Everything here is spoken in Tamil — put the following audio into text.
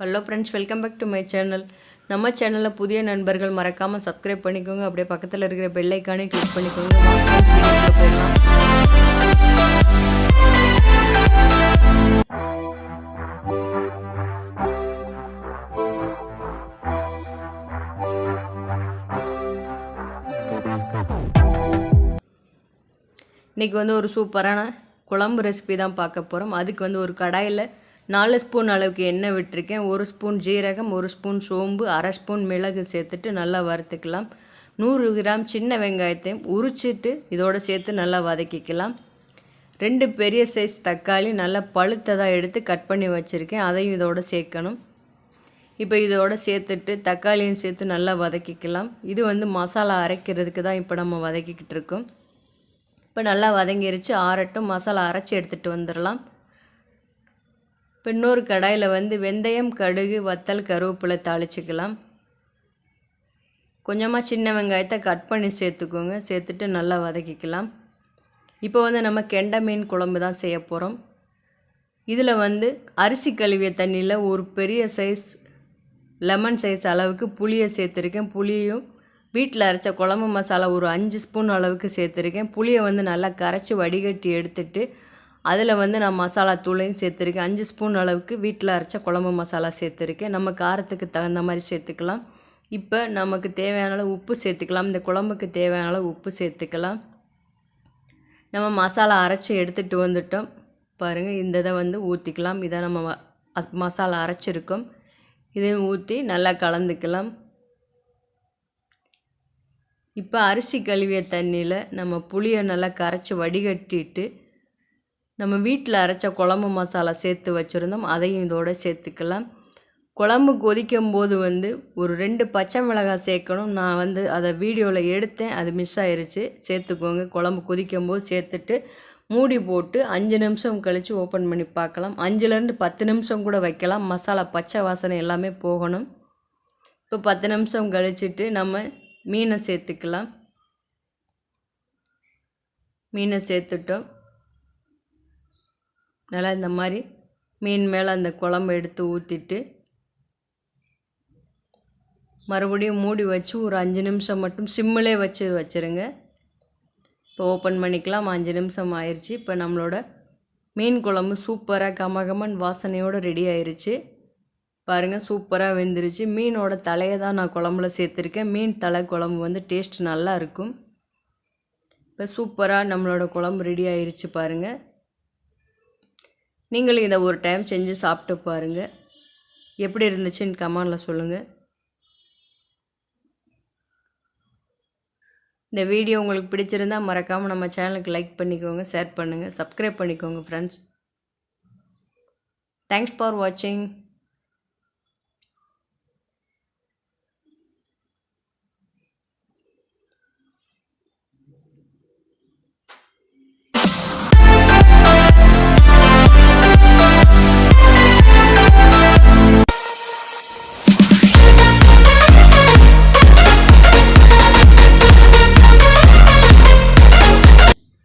Hello friends welcome back to my channel நம்ம சேனலில் புதிய நண்பர்கள் மறக்காமல் சப்ஸ்கிரைப் பண்ணிக்கோங்க. அப்படியே பக்கத்தில் இருக்கிற பெல்லைக்கானே கிளிக் பண்ணிக்கோங்க. இன்றைக்கி வந்து ஒரு சூப்பரான குழம்பு ரெசிபி தான் பார்க்க போகிறோம் அதுக்கு வந்து ஒரு கடாயில் நாலு ஸ்பூன் அளவுக்கு எண்ணெய் விட்டிருக்கேன். ஒரு ஸ்பூன் ஜீரகம் ஒரு ஸ்பூன் சோம்பு அரை ஸ்பூன் மிளகு சேர்த்துட்டு நல்லா வறுத்துக்கலாம். நூறு கிராம் சின்ன வெங்காயத்தையும் உரிச்சிட்டு இதோடு சேர்த்து நல்லா வதக்கிக்கலாம். ரெண்டு பெரிய சைஸ் தக்காளி நல்லா பழுத்ததாக எடுத்து கட் பண்ணி வச்சுருக்கேன். அதையும் இதோட சேர்க்கணும். இப்போ இதோட சேர்த்துட்டு தக்காளியும் சேர்த்து நல்லா வதக்கிக்கலாம். இது வந்து மசாலா அரைக்கிறதுக்கு தான் இப்போ நம்ம வதக்கிக்கிட்டு இருக்கோம். இப்போ நல்லா வதங்கிருச்சு. ஆறட்டும். மசாலா அரைச்சி எடுத்துகிட்டு வந்துடலாம். இப்போ இன்னொரு கடாயில் வந்து வெந்தயம் கடுகு வத்தல் கருவேப்பிலை தாளிச்சிக்கலாம். கொஞ்சமாக சின்ன வெங்காயத்தை கட் பண்ணி சேர்த்துக்கோங்க. சேர்த்துட்டு நல்லா வதக்கிக்கலாம். இப்போ வந்து நம்ம கெண்டை மீன் குழம்பு தான் செய்ய போகிறோம் இதில் வந்து அரிசி கழுவிய தண்ணியில் ஒரு பெரிய சைஸ் லெமன் சைஸ் அளவுக்கு புளியை சேர்த்துருக்கேன். புளியும் வீட்டில் அரைச்ச குழம்பு மசாலா ஒரு அஞ்சு ஸ்பூன் அளவுக்கு சேர்த்துருக்கேன். புளியை வந்து நல்லா கரைச்சி வடிகட்டி எடுத்துட்டு அதில் வந்து நான் மசாலா தூளையும் சேர்த்துருக்கேன். அஞ்சு ஸ்பூன் அளவுக்கு வீட்டில் அரைச்ச குழம்பு மசாலா சேர்த்துருக்கேன். நம்ம காரத்துக்கு தகுந்த மாதிரி சேர்த்துக்கலாம். இப்போ நமக்கு தேவையான அளவு உப்பு சேர்த்துக்கலாம். இந்த குழம்புக்கு தேவையான அளவு உப்பு சேர்த்துக்கலாம். நம்ம மசாலா அரைச்சி எடுத்துகிட்டு வந்துட்டோம். பாருங்கள் இந்த இதை வந்து ஊற்றிக்கலாம் இதை நம்ம மசாலா அரைச்சிருக்கோம். இதையும் ஊற்றி நல்லா கலந்துக்கலாம். இப்போ அரிசி கழுவிய தண்ணியில் நம்ம புளியை நல்லா கரைச்சி வடிகட்டிட்டு நம்ம வீட்டில் அரைச்ச குழம்பு மசாலா சேர்த்து வச்சுருந்தோம். அதையும் இதோட சேர்த்துக்கலாம். குழம்பு கொதிக்கும் போது வந்து ஒரு ரெண்டு பச்சை மிளகாய் சேர்க்கணும். நான் வந்து அதை வீடியோவில் எடுத்தேன். அது மிஸ் ஆயிடுச்சு சேர்த்துக்கோங்க. குழம்பு கொதிக்கும் போது சேர்த்துட்டு மூடி போட்டு அஞ்சு நிமிஷம் கழித்து ஓப்பன் பண்ணி பார்க்கலாம். அஞ்சுலேருந்து பத்து நிமிஷம் கூட வைக்கலாம். மசாலா பச்சை வாசனை எல்லாமே போகணும். இப்போ பத்து நிமிஷம் கழிச்சிட்டு நம்ம மீனை சேர்த்துக்கலாம். மீனை சேர்த்துட்டோம். நல்லா இந்த மாதிரி மீன் மேலே அந்த குழம்பு எடுத்து ஊற்றிட்டு மறுபடியும் மூடி வச்சு ஒரு அஞ்சு நிமிஷம் மட்டும் சிம்மிலே வச்சு வச்சுருங்க. இப்போ ஓப்பன் பண்ணிக்கலாம். அஞ்சு நிமிஷம் ஆயிடுச்சு இப்போ நம்மளோட மீன் குழம்பு சூப்பராக கமகமன் வாசனையோடு ரெடி ஆயிடுச்சு பாருங்கள் சூப்பராக வெந்துருச்சு. மீனோட தலையை தான் நான் குழம்புல சேர்த்துருக்கேன். மீன் தலை குழம்பு வந்து டேஸ்ட் நல்லா இருக்கும். இப்போ சூப்பராக நம்மளோட குழம்பு ரெடி ஆயிடுச்சு பாருங்கள் நீங்களும் இதை ஒரு டைம் செஞ்சு சாப்பிட்டு பாருங்கள் எப்படி இருந்துச்சுன்னு கமெண்டில் சொல்லுங்கள் இந்த வீடியோ உங்களுக்கு பிடிச்சிருந்தா மறக்காமல் நம்ம சேனலுக்கு லைக் பண்ணிக்கோங்க ஷேர் பண்ணுங்கள் சப்ஸ்கிரைப் பண்ணிக்கோங்க ஃப்ரெண்ட்ஸ் தேங்க்ஸ் ஃபார் வாட்சிங்